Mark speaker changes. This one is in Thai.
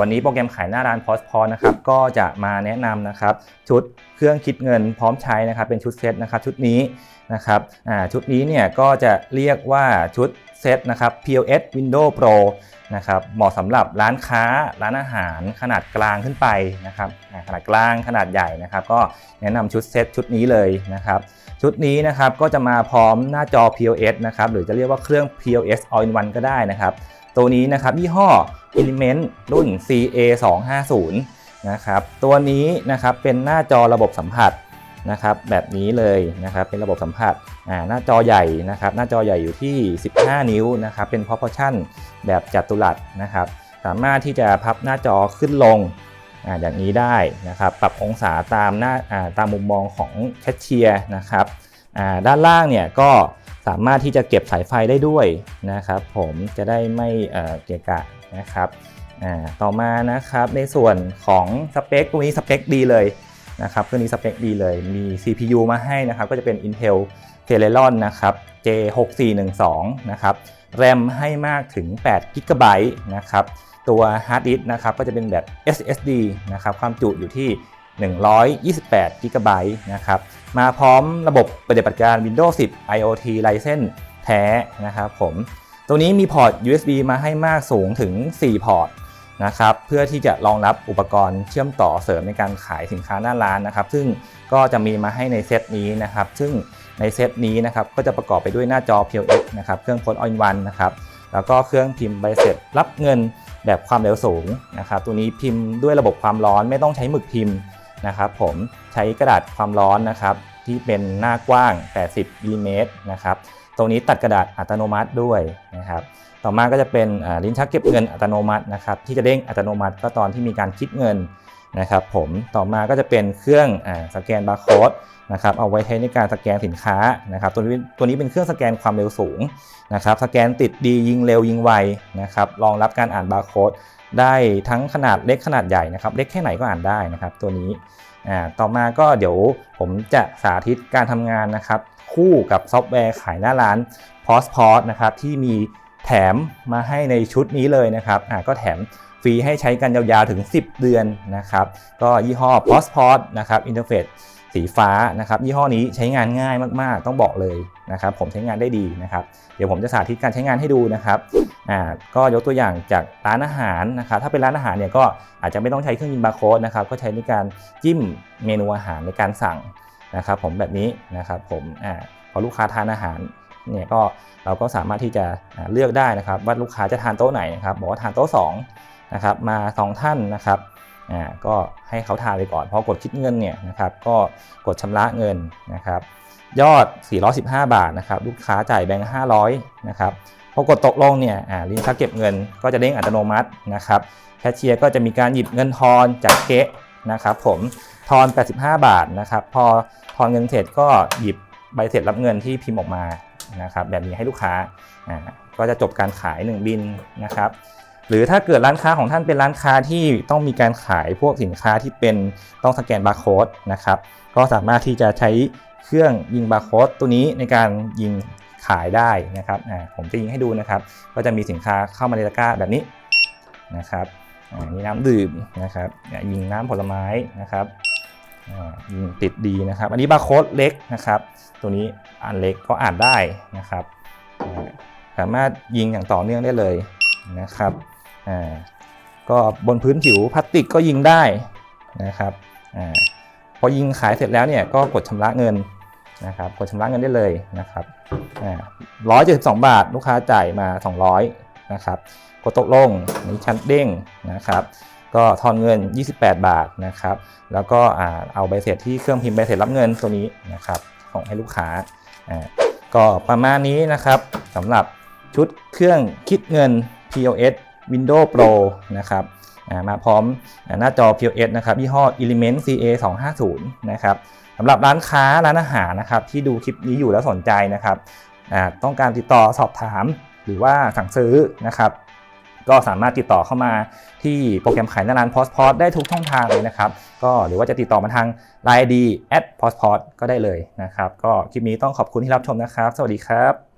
Speaker 1: วันนี้โปรแกรมขายหน้าร้านพอสพอนะครับก็จะมาแนะนำนะครับชุดเครื่องคิดเงินพร้อมใช้นะครับเป็นชุดเซตนะครับชุดนี้นะครับชุดนี้เนี่ยก็จะเรียกว่าชุดเซตนะครับ POS Windows Pro นะครับเหมาะสำหรับร้านค้าร้านอาหารขนาดกลางขึ้นไปนะครับขนาดกลางขนาดใหญ่นะครับ ก็แนะนำชุดเซตชุดนี้เลยนะครับชุดนี้นะครับก็จะมาพร้อมหน้าจอ POS นะครับหรือจะเรียกว่าเครื่อง POS All in One ก็ได้นะครับ ตัวนี้นะครับยี่ห้อ Element รุ่น CA 2 5 0นะครับตัวนี้นะครับเป็นหน้าจอระบบสัมผัสนะครับแบบนี้เลยนะครับเป็นระบบสัมผัสอ่าหน้าจอใหญ่นะครับหน้าจอใหญ่อยู่ที่ 15 นิ้วนะครับเป็น proportion แบบจัตุรัสนะครับสามารถที่จะพับหน้าจอขึ้นลงอ่าอย่างนี้ได้นะครับปรับองศาตามหน้าอ่าตามมุมมองของแคชเชียร์นะครับอ่าด้านล่างเนี่ยก็ สามารถที่จะเก็บสายไฟได้ด้วยนะครับ ผมจะได้ไม่เกะกะนะครับต่อมานะครับในส่วนของสเปคตัวนี้สเปคดีเลยนะครับเครื่องนี้สเปคดีเลยมี CPU มาให้นะครับ ก็จะเป็น Intel Celeron นะครับ J6412 นะครับแรมให้มากถึง8 g b นะครับ ตัว Hard Disk นะครับก็จะเป็นแบบ SSD นะครับ ความจุอยู่ที่ 128 g b นะครับ มาพร้อมระบบปฏิบัติการ Windows 10 IoT License แท้นะครับผม ตัวนี้มีพอร์ต USB มาให้มากสูงถึง 4 พอร์ตนะครับเพื่อที่จะรองรับอุปกรณ์เชื่อมต่อเสริมในการขายสินค้าหน้าร้านนะครับ ซึ่งก็จะมีมาให้ในเซตนี้นะครับ ซึ่งในเซตนี้นะครับก็จะประกอบไปด้วยหน้าจอ POS นะครับเครื่องพสต์ออนวันนะครับแล้วก็เครื่องพิมพ์ใบเสร็จรับเงินแบบความเร็วสูงนะครับตัวนี้พิมพ์ด้วยระบบความร้อนไม่ต้องใช้หมึกพิมพ์ นะครับผมใช้กระดาษความร้อนนะครับที่เป็นหน้ากว้าง 80มิลลิเมตรนะครับตรงนี้ตัดกระดาษอัตโนมัติด้วยนะครับต่อมาก็จะเป็นลิ้นชักเก็บเงินอัตโนมัตินะครับที่จะเด้งอัตโนมัติก็ตอนที่มีการคิดเงิน นะครับผมต่อมาก็จะเป็นเครื่องอสแกนบาร์โค้ดนะครับเอาไว้ใช้ในการสแกนสินค้านะครับตัวนี้ตัวนี้เป็นเครื่องสแกนความเร็วสูงนะครับสแกนติดดียิงเร็วยิงไวนะครับรองรับการอ่านบาร์โค้ดได้ทั้งขนาดเล็กขนาดใหญ่นะครับเล็กแค่ไหนก็อ่านได้นะครับตัวนี้ต่อมาก็เดี๋ยวผมจะสาธิตการทำงานนะครับคู่กับซอฟต์แวร์ขายหน้าร้าน p o s p o s นะครับที่มี แถมมาให้ในชุดนี้เลยนะครับอ่าก็แถมฟรีให้ใช้กันยาวๆถึง 10 เดือนนะครับ ก็ยี่ห้อ p o s p o s นะครับอินเทอร์เฟซสีฟ้านะครับ ยี่ห้อนี้ใช้งานง่ายมากๆ ต้องบอกเลยนะครับ ผมใช้งานได้ดีนะครับ เดี๋ยวผมจะสาธิตการใช้งานให้ดูนะครับอ่าก็ยกตัวอย่างจากร้านอาหารนะครับ ถ้าเป็นร้านอาหารเนี่ยก็อาจจะไม่ต้องใช้เครื่องยิงบาร์โค้ดนะครับ ก็ใช้ในการจิ้มเมนูอาหารในการสั่งนะครับ ผมแบบนี้นะครับ ผมอ่าพอลูกค้าทานอาหาร เนี่ยก็เราก็สามารถที่จะเลือกได้นะครับว่าลูกค้าจะทานโต๊ะไหนนะครับบอกว่าทานโต๊ะ2นะครับมา 2 ท่านนะครับอ่าก็ให้เขาทานไปก่อนพอกดคิดเงินเนี่ยนะครับก็กดชำระเงินนะครับยอด 415 บาทนะครับลูกค้าจ่ายแบงค์500นะครับพอกดตกลงเนี่ยอ่าลิ้นชักเก็บเงินก็จะเด้งอัตโนมัตินะครับแคชเชียร์ก็จะมีการหยิบเงินทอนจากเก๊ะนะครับผมทอน 85 บาทนะครับพอทอนเงินเสร็จก็หยิบใบเสร็จรับเงินที่พิมพ์ออกมา นะครับแบบนี้ให้ลูกค้าก็จะจบการขาย 1 บินนะครับหรือถ้าเกิดร้านค้าของท่านเป็นร้านค้าที่ต้องมีการขายพวกสินค้าที่เป็นต้องสแกนบาร์โค้ดนะครับก็สามารถที่จะใช้เครื่องยิงบาร์โค้ดตัวนี้ในการยิงขายได้นะครับผมจะยิงให้ดูนะครับ ก็จะมีสินค้าเข้ามาในตะกร้าแบบนี้นะครับมีน้ำดื่มนะครับยิงน้ำผลไม้นะครับ ยิงติดดีนะครับ อันนี้บาร์โค้ดเล็กนะครับ ตัวนี้อันเล็กก็อ่านได้นะครับสามารถยิงอย่างต่อเนื่องได้เลยนะครับอ่าก็บนพื้นผิวพลาสติกก็ยิงได้นะครับอ่าพอยิงขายเสร็จแล้วเนี่ยก็กดชำระเงินนะครับกดชำระเงินได้เลยนะครับร้อยเจ็ดสิบสองบาทลูกค้าจ่ายมา 200นะครับกดตกลงมีชั้นเด้งนะครับ ก็ทอนเงิน 28 บาทนะครับ แล้วก็เอาใบเสร็จที่เครื่องพิมพ์ใบเสร็จรับเงินตัวนี้นะครับส่งให้ลูกค้าก็ประมาณนี้นะครับสำหรับชุดเครื่องคิดเงิน POS Windows Pro นะครับมาพร้อมหน้าจอ POS นะครับยี่ห้อ Element CA 250นะครับสำหรับร้านค้าร้านอาหารนะครับที่ดูคลิปนี้อยู่แล้วสนใจนะครับต้องการติดต่อสอบถามหรือว่าสั่งซื้อนะครับ ก็สามารถติดต่อเข้ามาที่โปรแกรมขายหน้าร้าน p o s t p o s t ได้ทุกช่องทางเลยนะครับ ก็หรือว่าจะติดต่อมาทาง Line ID at p o s t p o s ก็ได้เลยนะครับ ก็คลิปนี้ต้องขอบคุณที่รับชมนะครับ สวัสดีครับ